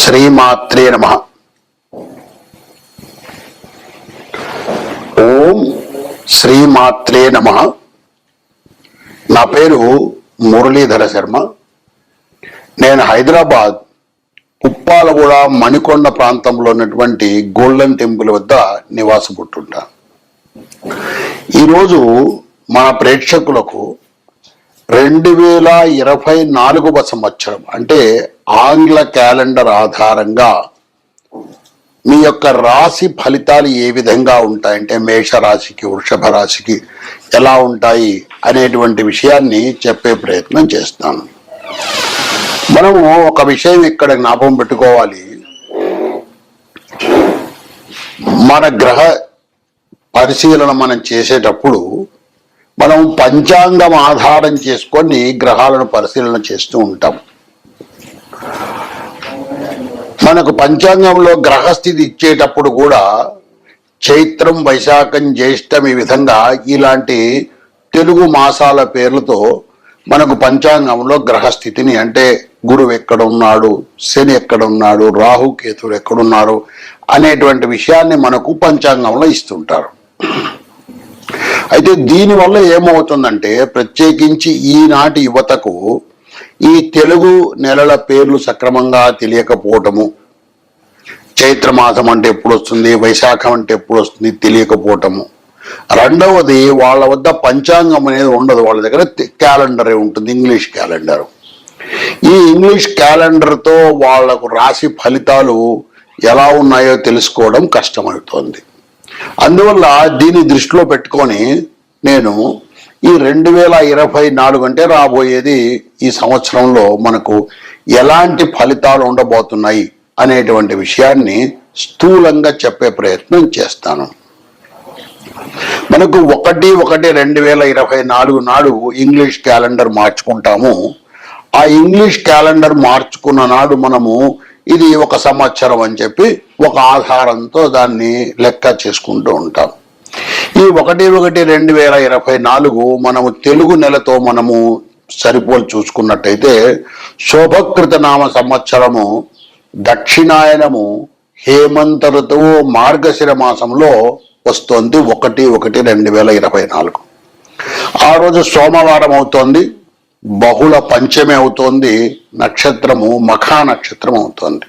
శ్రీమాత్రే నమ. ఓం శ్రీమాత్రే నమ. నా పేరు మురళీధర శర్మ. నేను హైదరాబాద్ ఉప్పాలగూడ మణికొండ ప్రాంతంలో ఉన్నటువంటి గోల్డెన్ టెంపుల్ వద్ద నివాసపుట్టుంటా ఈరోజు మన ప్రేక్షకులకు రెండు వేల ఇరవై నాలుగవ సంవత్సరం అంటే ఆంగ్ల క్యాలెండర్ ఆధారంగా మీ యొక్క రాశి ఫలితాలు ఏ విధంగా ఉంటాయంటే మేష రాశికి వృషభ రాశికి ఎలా ఉంటాయి అనేటువంటి విషయాన్ని చెప్పే ప్రయత్నం చేస్తాను. మనము ఒక విషయం ఇక్కడ జ్ఞాపకం పెట్టుకోవాలి. మన గ్రహ పరిశీలన మనం చేసేటప్పుడు మనం పంచాంగం ఆధారం చేసుకొని గ్రహాలను పరిశీలన చేస్తూ ఉంటాం. మనకు పంచాంగంలో గ్రహస్థితి ఇచ్చేటప్పుడు కూడా చైత్రం వైశాఖం జ్యేష్టం ఈ విధంగా ఇలాంటి తెలుగు మాసాల పేర్లతో మనకు పంచాంగంలో గ్రహస్థితిని అంటే గురువు ఎక్కడ ఉన్నాడు శని ఎక్కడ ఉన్నాడు రాహు కేతుడు ఎక్కడున్నారు అనేటువంటి విషయాన్ని మనకు పంచాంగంలో ఇస్తుంటారు. అయితే దీనివల్ల ఏమవుతుందంటే ప్రత్యేకించి ఈనాటి యువతకు ఈ తెలుగు నెలల పేర్లు సక్రమంగా తెలియకపోవటము చైత్రమాసం అంటే ఎప్పుడు వస్తుంది వైశాఖం అంటే ఎప్పుడు వస్తుంది తెలియకపోవటము. రెండవది వాళ్ళ వద్ద పంచాంగం అనేది ఉండదు వాళ్ళ దగ్గర క్యాలెండరే ఉంటుంది ఇంగ్లీష్ క్యాలెండర్. ఈ ఇంగ్లీష్ క్యాలెండర్తో వాళ్ళకు రాశి ఫలితాలు ఎలా ఉన్నాయో తెలుసుకోవడం కష్టమవుతోంది. అందువల్ల దీన్ని దృష్టిలో పెట్టుకొని నేను ఈ రెండు వేల ఇరవై నాలుగు అంటే రాబోయేది ఈ సంవత్సరంలో మనకు ఎలాంటి ఫలితాలు ఉండబోతున్నాయి అనేటువంటి విషయాన్ని స్థూలంగా చెప్పే ప్రయత్నం చేస్తాను. మనకు ఒకటి ఒకటి రెండు వేల ఇరవై నాలుగు నాడు ఇంగ్లీష్ క్యాలెండర్ మార్చుకుంటాము. ఆ ఇంగ్లీష్ క్యాలెండర్ మార్చుకున్న నాడు మనము ఇది ఒక సంవత్సరం అని చెప్పి ఒక ఆధారంతో దాన్ని లెక్క చేసుకుంటూ ఉంటాం. ఈ ఒకటి ఒకటి రెండు వేల ఇరవై నాలుగు మనము తెలుగు నెలతో మనము సరిపోలు చూసుకున్నట్టయితే శోభకృత నామ సంవత్సరము దక్షిణాయనము హేమంత ఋతువు మార్గశిర మాసంలో వస్తోంది ఒకటి ఒకటి రెండు వేల ఇరవై నాలుగు. ఆ రోజు సోమవారం అవుతోంది బహుళ పంచమి అవుతోంది నక్షత్రము మఖా నక్షత్రం అవుతోంది.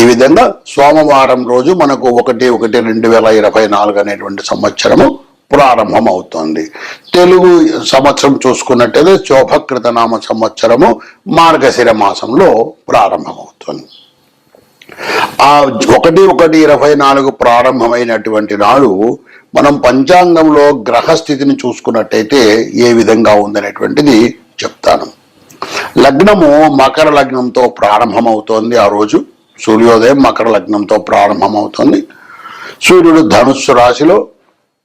ఈ విధంగా సోమవారం రోజు మనకు ఒకటి ఒకటి రెండు వేల ఇరవై నాలుగు అనేటువంటి సంవత్సరము ప్రారంభం అవుతోంది తెలుగు సంవత్సరం చూసుకున్నట్టయితే శోభకృత నామ సంవత్సరము మార్గశిర మాసంలో ప్రారంభమవుతుంది. ఆ ఒకటి ఒకటి ఇరవై నాలుగు ప్రారంభమైనటువంటి నాడు మనం పంచాంగంలో గ్రహస్థితిని చూసుకున్నట్టయితే ఏ విధంగా ఉందనేటువంటిది చెప్తాను. లగ్నము మకర లగ్నంతో ప్రారంభమవుతోంది ఆ రోజు. సూర్యోదయం మకర లగ్నంతో ప్రారంభమవుతుంది. సూర్యుడు ధనుస్సు రాశిలో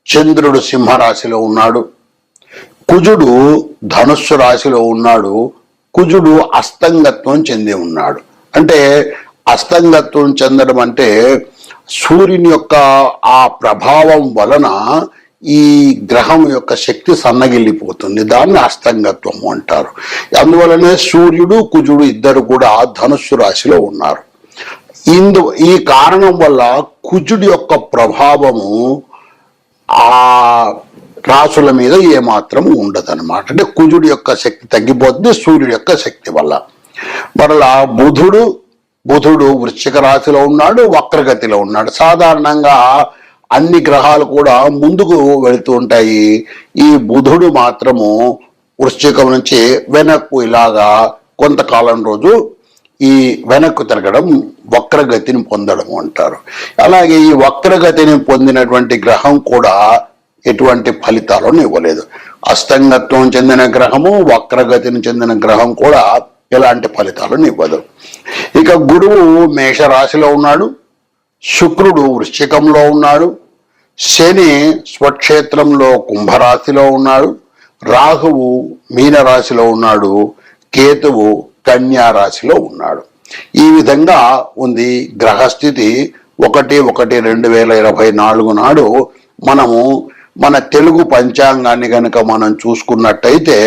చంద్రుడు సింహరాశిలో ఉన్నాడు. కుజుడు ధనుస్సు రాశిలో ఉన్నాడు. కుజుడు అస్తంగత్వం చెంది ఉన్నాడు. అంటే అస్తంగత్వం చెందడం అంటే సూర్యుని యొక్క ఆ ప్రభావం వలన ఈ గ్రహం యొక్క శక్తి సన్నగిల్లిపోతుంది. దాన్ని అస్తంగత్వము అంటారు. అందువలనే సూర్యుడు కుజుడు ఇద్దరు కూడా ధనుస్సు రాశిలో ఉన్నారు. ఇందు ఈ కారణం వల్ల కుజుడి యొక్క ప్రభావము ఆ రాసుల మీద ఏమాత్రం ఉండదన్నమాట. అంటే కుజుడి యొక్క శక్తి తగ్గిపోతుంది సూర్యుడి యొక్క శక్తి వల్ల. మరలా బుధుడు బుధుడు వృశ్చిక రాశిలో ఉన్నాడు వక్రగతిలో ఉన్నాడు. సాధారణంగా అన్ని గ్రహాలు కూడా ముందుకు వెళుతూ ఉంటాయి. ఈ బుధుడు మాత్రము వృశ్చికం నుంచి వెనక్కు ఇలాగా కొంతకాలం రోజు ఈ వెనక్కు తిరగడం వక్రగతిని పొందడం అంటారు. అలాగే ఈ వక్రగతిని పొందినటువంటి గ్రహం కూడా ఎటువంటి ఫలితాలను ఇవ్వలేదు. అస్తంగత్వం చెందిన గ్రహము వక్రగతిని చెందిన గ్రహం కూడా ఎలాంటి ఫలితాలను ఇవ్వదు. ఇక గురువు మేషరాశిలో ఉన్నాడు శుక్రుడు వృశ్చికంలో ఉన్నాడు శని స్వక్షేత్రంలో కుంభరాశిలో ఉన్నాడు రాహువు మీనరాశిలో ఉన్నాడు కేతువు కన్యారాశిలో ఉన్నాడు. ఈ విధంగా ఉంది గ్రహస్థితి. ఒకటి ఒకటి రెండు వేల ఇరవై నాలుగు నాడు మనము మన తెలుగు పంచాంగాన్ని కనుక మనం చూసుకున్నట్టయితే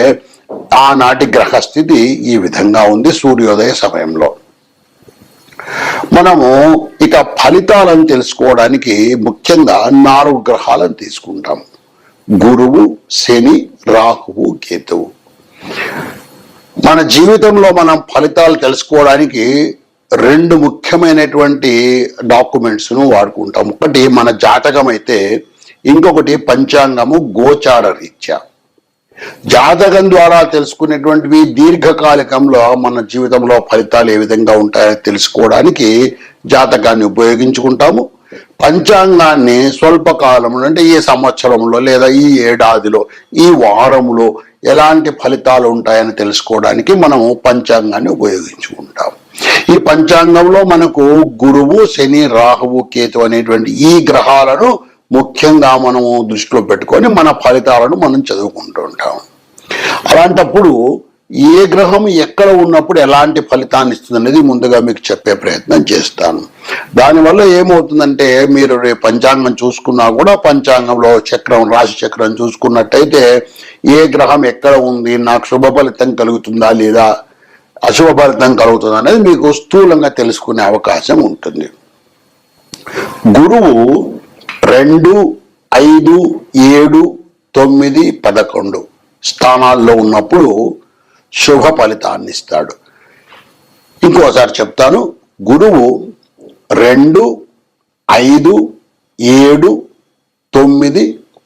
ఆనాటి గ్రహస్థితి ఈ విధంగా ఉంది సూర్యోదయ సమయంలో. మనము ఇక ఫలితాలను తెలుసుకోవడానికి ముఖ్యంగా నాలుగు గ్రహాలను తీసుకుంటాం. గురువు శని రాహువు కేతువు. మన జీవితంలో మనం ఫలితాలు తెలుసుకోవడానికి రెండు ముఖ్యమైనటువంటి డాక్యుమెంట్స్ను వాడుకుంటాం. ఒకటి మన జాతకం అయితే ఇంకొకటి పంచాంగము గోచార రీత్యా. జాతకం ద్వారా తెలుసుకునేటువంటివి దీర్ఘకాలికంలో మన జీవితంలో ఫలితాలు ఏ విధంగా ఉంటాయో తెలుసుకోవడానికి జాతకాన్ని ఉపయోగించుకుంటాము. పంచాంగాన్ని స్వల్పకాలంలో అంటే ఈ సంవత్సరంలో లేదా ఈ ఏడాదిలో ఈ వారంలో ఎలాంటి ఫలితాలు ఉంటాయని తెలుసుకోవడానికి మనము పంచాంగాన్ని ఉపయోగించుకుంటాం ఈ పంచాంగంలో మనకు గురువు శని రాహువు కేతు అనేటువంటి ఈ గ్రహాలను ముఖ్యంగా మనము దృష్టిలో పెట్టుకొని మన ఫలితాలను మనం చదువుకుంటూ ఉంటాం. అలాంటప్పుడు ఏ గ్రహం ఎక్కడ ఉన్నప్పుడు ఎలాంటి ఫలితాన్ని ఇస్తుంది అనేది ముందుగా మీకు చెప్పే ప్రయత్నం చేస్తాను. దానివల్ల ఏమవుతుందంటే మీరు రేపు పంచాంగం చూసుకున్నా కూడా పంచాంగంలో చక్రం రాశి చక్రం చూసుకున్నట్టయితే ఏ గ్రహం ఎక్కడ ఉంది నాకు శుభ ఫలితం కలుగుతుందా లేదా అశుభ ఫలితం కలుగుతుందా అనేది మీకు స్థూలంగా తెలుసుకునే అవకాశం ఉంటుంది. గురువు రెండు ఐదు ఏడు తొమ్మిది పదకొండు స్థానాల్లో ఉన్నప్పుడు శుభ ఫలితాన్ని ఇస్తాడు. ఇంకోసారి చెప్తాను గురువు రెండు ఐదు ఏడు తొమ్మిది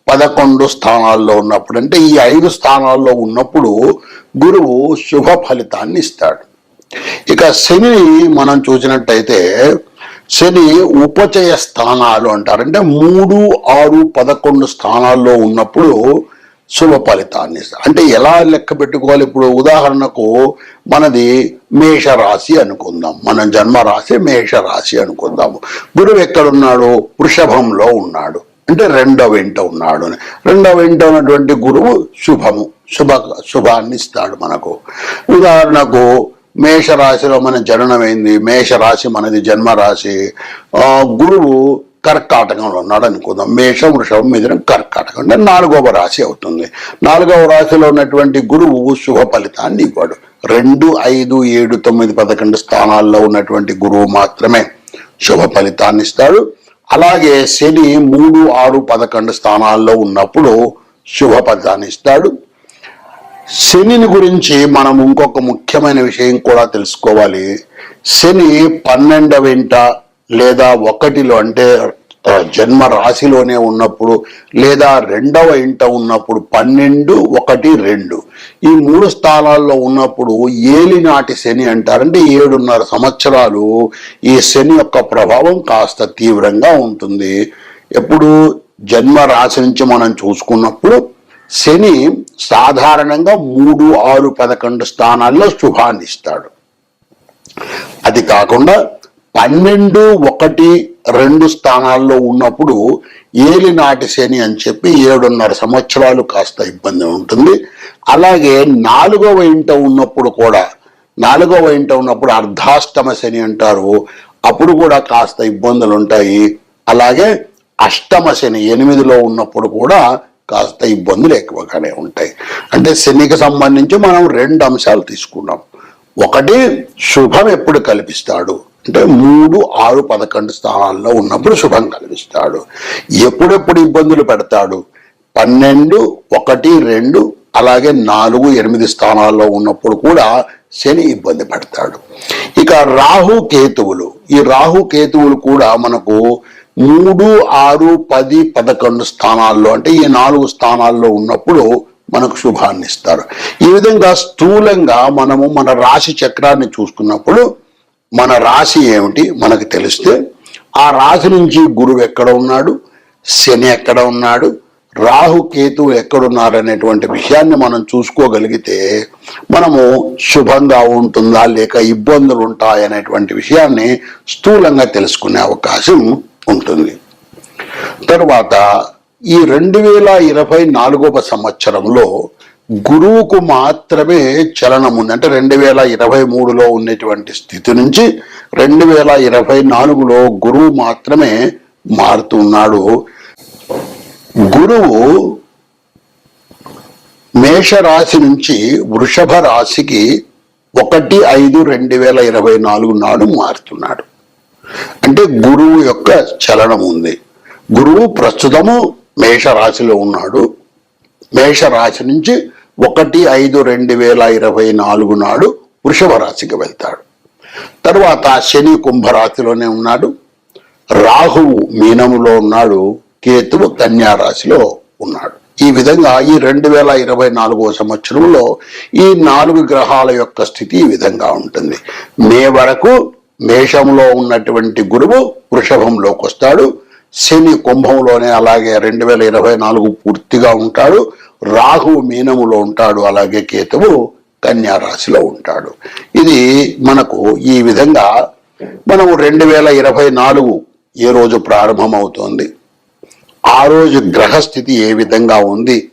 పదకొండు స్థానాల్లో ఉన్నప్పుడు అంటే ఈ ఐదు స్థానాల్లో ఉన్నప్పుడు గురువు శుభ ఫలితాన్ని ఇస్తాడు. ఇక శనిని మనం చూసినట్టయితే శని ఉపచయ స్థానాలు అంటారు. అంటే మూడు ఆరు పదకొండు స్థానాల్లో ఉన్నప్పుడు శుభ ఫలితాన్ని ఇస్తారు అంటే ఎలా లెక్క పెట్టుకోవాలి? ఇప్పుడు ఉదాహరణకు మనది మేషరాశి అనుకుందాం. మన జన్మ రాశి మేషరాశి అనుకుందాము. గురువు ఎక్కడున్నాడు? వృషభంలో ఉన్నాడు. అంటే రెండవ ఇంట ఉన్నాడు అని. రెండవ ఇంట ఉన్నటువంటి గురువు శుభము శుభ శుభాన్ని ఇస్తాడు మనకు. ఉదాహరణకు మేషరాశిలో మన జననమైంది మేషరాశి మనది జన్మరాశి. గురువు కర్కాటకంలో ఉన్నాడు అనుకుందాం. మేషం వృషభం మిథునం కర్కాటకం అంటే నాలుగవ రాశి అవుతుంది. నాలుగవ రాశిలో ఉన్నటువంటి గురువు శుభ ఫలితాన్ని ఇవ్వడు. రెండు ఐదు ఏడు తొమ్మిది పదకొండు స్థానాల్లో ఉన్నటువంటి గురువు మాత్రమే శుభ ఫలితాన్ని ఇస్తాడు. అలాగే శని మూడు ఆరు పదకొండు స్థానాల్లో ఉన్నప్పుడు శుభ ఫలితాన్ని ఇస్తాడు. శనిని గురించి మనం ఇంకొక ముఖ్యమైన విషయం కూడా తెలుసుకోవాలి. శని పన్నెండవ ఇంట లేదా ఒకటిలో అంటే జన్మ రాశిలోనే ఉన్నప్పుడు లేదా రెండవ ఇంట ఉన్నప్పుడు పన్నెండు ఒకటి రెండు. ఈ మూడు స్థానాల్లో ఉన్నప్పుడు ఏలినాటి శని అంటారంటే ఏడున్నర సంవత్సరాలు ఈ శని యొక్క ప్రభావం కాస్త తీవ్రంగా ఉంటుంది. ఎప్పుడు? జన్మ రాశి నుంచి మనం చూసుకున్నప్పుడు శని సాధారణంగా మూడు ఆరు పదకొండు స్థానాల్లో శుభాన్నిస్తాడు. అది కాకుండా పన్నెండు ఒకటి రెండు స్థానాల్లో ఉన్నప్పుడు ఏలినాటి శని అని చెప్పి ఏడున్నర సంవత్సరాలు కాస్త ఇబ్బంది ఉంటుంది. అలాగే నాలుగవ ఇంట ఉన్నప్పుడు కూడా నాలుగవ ఇంట ఉన్నప్పుడు అర్ధాష్టమ శని అంటారు. అప్పుడు కూడా కాస్త ఇబ్బందులు ఉంటాయి. అలాగే అష్టమ శని ఎనిమిదిలో ఉన్నప్పుడు కూడా కాస్త ఇబ్బందులు ఎక్కువగానే ఉంటాయి. అంటే శనికి సంబంధించి మనం రెండు అంశాలు తీసుకున్నాం. ఒకటి శుభం ఎప్పుడు కల్పిస్తాడు. అంటే మూడు ఆరు పదకొండు స్థానాల్లో ఉన్నప్పుడు శుభం కలిగిస్తాడు. ఎప్పుడెప్పుడు ఇబ్బందులు పెడతాడు? పన్నెండు ఒకటి రెండు అలాగే నాలుగు ఎనిమిది స్థానాల్లో ఉన్నప్పుడు కూడా శని ఇబ్బంది పెడతాడు. ఇక రాహు కేతువులు. ఈ రాహు కేతువులు కూడా మనకు మూడు ఆరు పది పదకొండు స్థానాల్లో అంటే ఈ నాలుగు స్థానాల్లో ఉన్నప్పుడు మనకు శుభాన్ని ఇస్తారు ఈ విధంగా స్థూలంగా మనము మన రాశి చక్రాన్ని చూసుకున్నప్పుడు మన రాశి ఏమిటి మనకు తెలిస్తే ఆ రాశి నుంచి గురువు ఎక్కడ ఉన్నాడు? శని ఎక్కడ ఉన్నాడు? రాహు కేతు ఎక్కడున్నారు అనేటువంటి విషయాన్ని మనం చూసుకోగలిగితే మనము శుభంగా ఉంటుందా లేక ఇబ్బందులు ఉంటాయనేటువంటి విషయాన్ని స్థూలంగా తెలుసుకునే అవకాశం ఉంటుంది. తరువాత ఈ రెండు వేల ఇరవై నాలుగవ సంవత్సరంలో గురువుకు మాత్రమే చలనం ఉంది. అంటే రెండు వేల ఇరవై మూడులో ఉన్నటువంటి స్థితి నుంచి రెండు వేల ఇరవై నాలుగులో గురువు మాత్రమే మారుతున్నాడు గురువు మేషరాశి నుంచి వృషభ రాశికి ఒకటి ఐదు రెండు వేల ఇరవై నాలుగు నాడు మారుతున్నాడు. అంటే గురువు యొక్క చలనం ఉంది. గురువు ప్రస్తుతము మేషరాశిలో ఉన్నాడు. మేషరాశి నుంచి ఒకటి ఐదు రెండు వేల ఇరవై నాలుగు నాడు వృషభ రాశికి వెళ్తాడు. తర్వాత శని కుంభరాశిలోనే ఉన్నాడు. రాహువు మీనములో ఉన్నాడు. కేతువు కన్యారాశిలో ఉన్నాడు. ఈ విధంగా ఈ రెండు వేల ఇరవై నాలుగో సంవత్సరంలో ఈ నాలుగు గ్రహాల యొక్క స్థితి ఈ విధంగా ఉంటుంది. మే వరకు మేషంలో ఉన్నటువంటి గురువు వృషభంలోకి వస్తాడు శని కుంభంలోనే అలాగే రెండు వేల ఇరవై నాలుగు పూర్తిగా ఉంటాడు. రాహువు మీనములో ఉంటాడు అలాగే కేతువు కన్యారాశిలో ఉంటాడు. ఇది మనకు ఈ విధంగా మనము రెండు వేల ఇరవై నాలుగు ఏ రోజు ప్రారంభమవుతోంది? ఆ రోజు గ్రహస్థితి ఏ విధంగా ఉంది?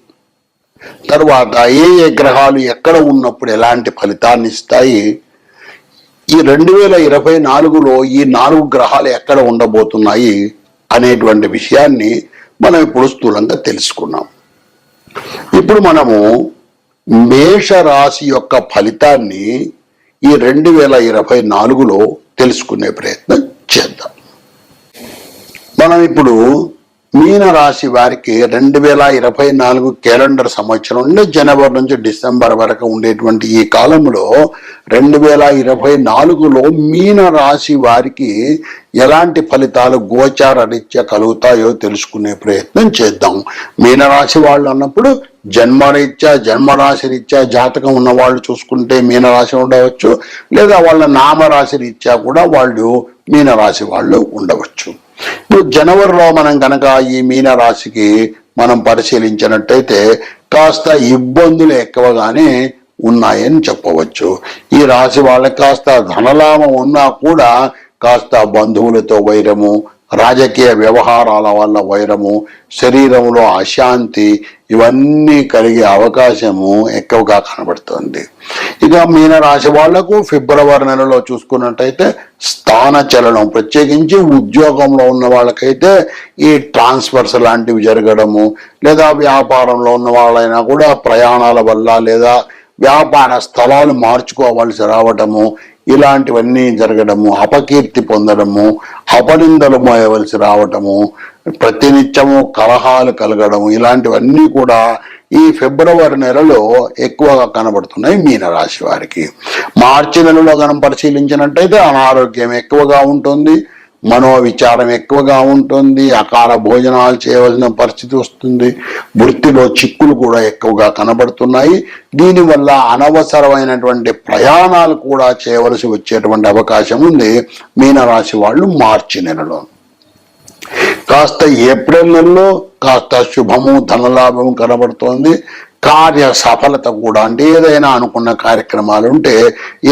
తర్వాత ఏ ఏ గ్రహాలు ఎక్కడ ఉన్నప్పుడు ఎలాంటి ఫలితాన్ని ఇస్తాయి? ఈ రెండు వేల ఇరవై నాలుగులో ఈ నాలుగు గ్రహాలు ఎక్కడ ఉండబోతున్నాయి అనేటువంటి విషయాన్ని మనం ఇప్పుడు స్థూలంగా తెలుసుకున్నాం. ఇప్పుడు మనము మేష రాశి యొక్క ఫలితాన్ని ఈ రెండు వేల ఇరవై నాలుగులో తెలుసుకునే ప్రయత్నం చేద్దాం. మనం ఇప్పుడు మీనరాశి వారికి రెండు వేల ఇరవై నాలుగు క్యాలెండర్ సంవత్సరం నుండి జనవరి నుంచి డిసెంబర్ వరకు ఉండేటువంటి ఈ కాలంలో రెండు వేల ఇరవై నాలుగులో మీనరాశి వారికి ఎలాంటి ఫలితాలు గోచార రీత్యా కలుగుతాయో తెలుసుకునే ప్రయత్నం చేద్దాం. మీనరాశి వాళ్ళు అన్నప్పుడు జన్మరీత్యా జన్మరాశి రీత్యా జాతకం ఉన్న వాళ్ళు చూసుకుంటే మీనరాశి ఉండవచ్చు లేదా వాళ్ళ నామరాశి రీత్యా కూడా వాళ్ళు మీనరాశి వాళ్ళు ఉండవచ్చు. ఇప్పుడు జనవరిలో మనం కనుక ఈ మీన రాశికి మనం పరిశీలించినట్టయితే కాస్త ఇబ్బందులు ఎక్కువగానే ఉన్నాయని చెప్పవచ్చు. ఈ రాశి వాళ్ళకి కాస్త ధనలాభం ఉన్నా కూడా కాస్త బంధువులతో వైరము రాజకీయ వ్యవహారాల వల్ల వైరము శరీరంలో అశాంతి ఇవన్నీ కలిగే అవకాశము ఎక్కువగా కనబడుతుంది. ఇక మీన రాశి వాళ్ళకు ఫిబ్రవరి నెలలో చూసుకున్నట్టయితే స్థాన చలనం ప్రత్యేకించి ఉద్యోగంలో ఉన్న వాళ్ళకైతే ఈ ట్రాన్స్ఫర్స్ లాంటివి జరగడము లేదా వ్యాపారంలో ఉన్న వాళ్ళైనా కూడా ప్రయాణాల వల్ల లేదా వ్యాపార స్థలాలు మార్చుకోవాల్సి రావటము ఇలాంటివన్నీ జరగడము అపకీర్తి పొందడము అపనిందలు మోయవలసి రావటము ప్రతినిత్యము కలహాలు కలగడము ఇలాంటివన్నీ కూడా ఈ ఫిబ్రవరి నెలలో ఎక్కువగా కనబడుతున్నాయి మీనరాశి వారికి. మార్చి నెలలో మనం పరిశీలించినట్టయితే అనారోగ్యం ఎక్కువగా ఉంటుంది. మనోవిచారం ఎక్కువగా ఉంటుంది అకాల భోజనాలు చేయవలసిన పరిస్థితి వస్తుంది వృత్తిలో చిక్కులు కూడా ఎక్కువగా కనబడుతున్నాయి. దీనివల్ల అనవసరమైనటువంటి ప్రయాణాలు కూడా చేయవలసి వచ్చేటువంటి అవకాశం ఉంది. మీనరాశి వాళ్ళు మార్చి నెలలో. కాస్త ఏప్రిల్ నెలలో కాస్త శుభము ధనలాభము కనబడుతోంది. కార్య సఫలత కూడా అంటే ఏదైనా అనుకున్న కార్యక్రమాలు ఉంటే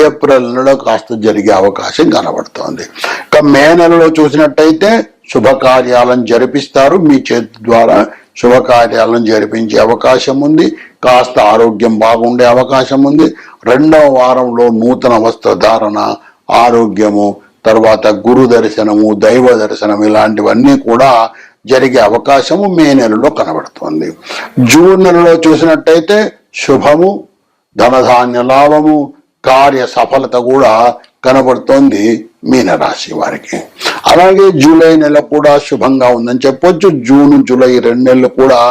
ఏప్రిల్ నెలలో కాస్త జరిగే అవకాశం కనబడుతోంది. ఇక మే నెలలో చూసినట్టయితే శుభకార్యాలను జరిపిస్తారు. మీ చేతి ద్వారా శుభకార్యాలను జరిపించే అవకాశం ఉంది. కాస్త ఆరోగ్యం బాగుండే అవకాశం ఉంది. రెండవ వారంలో నూతన వస్త్రధారణ ఆరోగ్యము తర్వాత గురు దర్శనము దైవ దర్శనం ఇలాంటివన్నీ కూడా జరిగే అవకాశము మే నెలలో కనబడుతోంది. జూన్ నెలలో చూసినట్టయితే శుభము ధనధాన్య లాభము కార్య సఫలత కూడా కనబడుతోంది మీనరాశి వారికి. అలాగే జూలై నెల కూడా శుభంగా ఉందని చెప్పొచ్చు. జూన్ జూలై రెండు నెలలు కూడా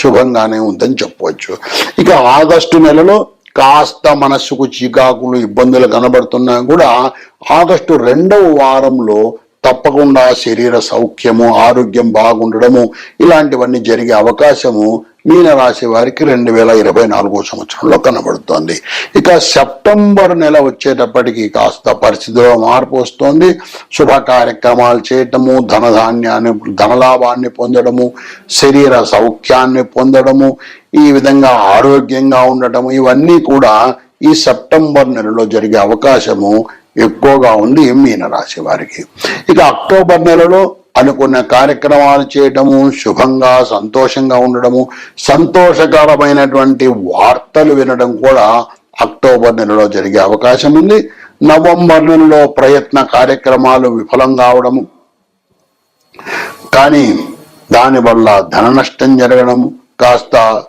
శుభంగానే ఉందని చెప్పొచ్చు. ఇక ఆగస్టు నెలలో కాస్త మనస్సుకు చికాకులు ఇబ్బందులు కనబడుతున్నా కూడా ఆగస్టు రెండవ వారంలో తప్పకుండా శరీర సౌఖ్యము ఆరోగ్యం బాగుండడము ఇలాంటివన్నీ జరిగే అవకాశము మీనరాశి వారికి రెండు వేల ఇరవై నాలుగో సంవత్సరంలో కనబడుతోంది. ఇక సెప్టెంబర్ నెల వచ్చేటప్పటికి కాస్త పరిస్థితిలో మార్పు వస్తోంది. శుభ కార్యక్రమాలు చేయటము ధనధాన్యాన్ని ధనలాభాన్ని పొందడము శరీర సౌఖ్యాన్ని పొందడము ఈ విధంగా ఆరోగ్యంగా ఉండటము ఇవన్నీ కూడా ఈ సెప్టెంబర్ నెలలో జరిగే అవకాశము ఎక్కువగా ఉంది మీనరాశి వారికి. ఇక అక్టోబర్ నెలలో అనుకున్న కార్యక్రమాలు చేయటము శుభంగా సంతోషంగా ఉండడము సంతోషకరమైనటువంటి వార్తలు వినడం కూడా అక్టోబర్ నెలలో జరిగే అవకాశం ఉంది. నవంబర్ నెలలో ప్రయత్న కార్యక్రమాలు విఫలం కావడము. కానీ దానివల్ల ధన నష్టం జరగడము. కాస్త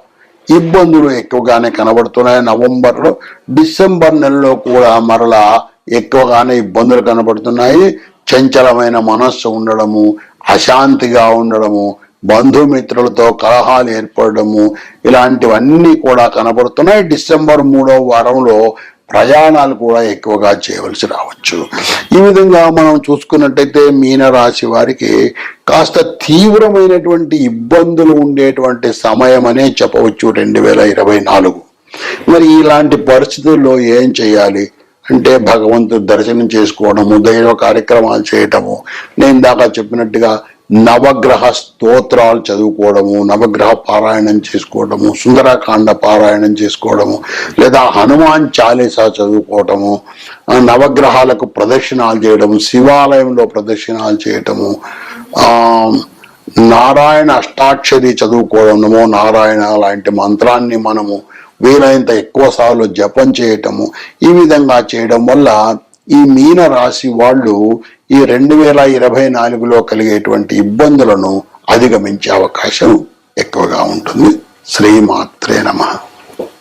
ఇబ్బందులు ఎక్కువగానే కనబడుతున్నాయి నవంబర్లో. డిసెంబర్ నెలలో కూడా మరలా ఎక్కువగానే ఇబ్బందులు కనబడుతున్నాయి. చంచలమైన మనస్సు ఉండడము అశాంతిగా ఉండడము బంధుమిత్రులతో కలహాలు ఏర్పడము ఇలాంటివన్నీ కూడా కనబడుతున్నాయి. డిసెంబర్ మూడవ వారంలో ప్రయాణాలు కూడా ఎక్కువగా చేయవలసి రావచ్చు. ఈ విధంగా మనం చూసుకున్నట్టయితే మీనరాశి వారికి కాస్త తీవ్రమైనటువంటి ఇబ్బందులు ఉండేటువంటి సమయం అనే చెప్పవచ్చు. రెండు వేల ఇరవై నాలుగు. మరి ఇలాంటి పరిస్థితుల్లో ఏం చేయాలి? అంటే భగవంతుడు దర్శనం చేసుకోవడము దైవ కార్యక్రమాలు చేయటము. నేను దాకా చెప్పినట్టుగా నవగ్రహ స్తోత్రాలు చదువుకోవడము నవగ్రహ పారాయణం చేసుకోవడము సుందరకాండ పారాయణం చేసుకోవడము లేదా హనుమాన్ చాలీసా చదువుకోవటము నవగ్రహాలకు ప్రదక్షిణాలు చేయడము శివాలయంలో ప్రదక్షిణాలు చేయటము నారాయణ అష్టాక్షరి చదువుకోవడం నమో నారాయణ లాంటి మంత్రాన్ని మనము వీలైనంత ఎక్కువ సార్లు జపం చేయటము ఈ విధంగా చేయడం వల్ల ఈ మీన రాశి వాళ్ళు ఈ రెండు వేల ఇరవై నాలుగులో కలిగేటువంటి ఇబ్బందులను అధిగమించే అవకాశం ఎక్కువగా ఉంటుంది. శ్రీమాత్రే నమ.